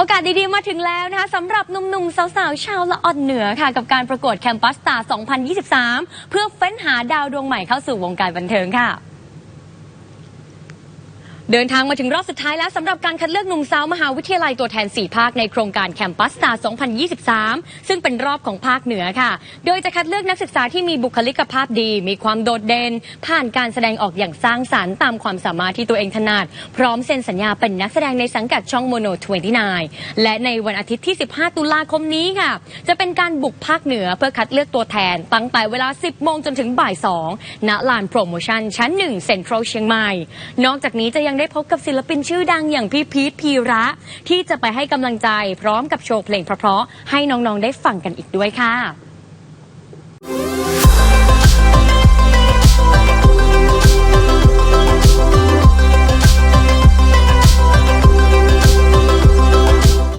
โอกาสดีๆ มาถึงแล้วนะคะสำหรับหนุ่มๆ สาวๆ ชาวละอ่อนเหนือค่ะ กับการประกวดแคมปัสตา2023 เพื่อเฟ้นหาดาวดวงใหม่เข้าสู่วงการบันเทิงค่ะ เดินทางมาถึงรอบสุดท้ายแล้วสำหรับการคัดเลือกหนุ่มสาวมหาวิทยาลัยตัวแทน 4 ภาคในโครงการแคมปัสตา2023 ซึ่งเป็นรอบของภาคเหนือค่ะ โดยจะคัดเลือกนักศึกษาที่มีบุคลิกภาพดี มีความโดดเด่น ผ่านการแสดงออกอย่างสร้างสรรค์ตามความสามารถที่ตัวเองถนัด พร้อมเซ็นสัญญาเป็นนักแสดงในสังกัดช่องโมโน 29 และในวันอาทิตย์ที่ 15 ตุลาคมนี้ค่ะ จะเป็นการบุกภาคเหนือเพื่อคัดเลือกตัวแทน ตั้งแต่เวลา 10 โมงจนถึงบ่าย 2 ณ ลานโปรโมชั่นชั้น 1 เซ็นทรัลเชียงใหม่ นอกจากนี้จะยังได้พบกับศิลปินชื่อดังอย่างพี่พีทพีระ ที่จะไปให้กำลังใจพร้อมกับโชว์เพลงเพราะๆให้น้องๆได้ฟังกันอีกด้วยค่ะ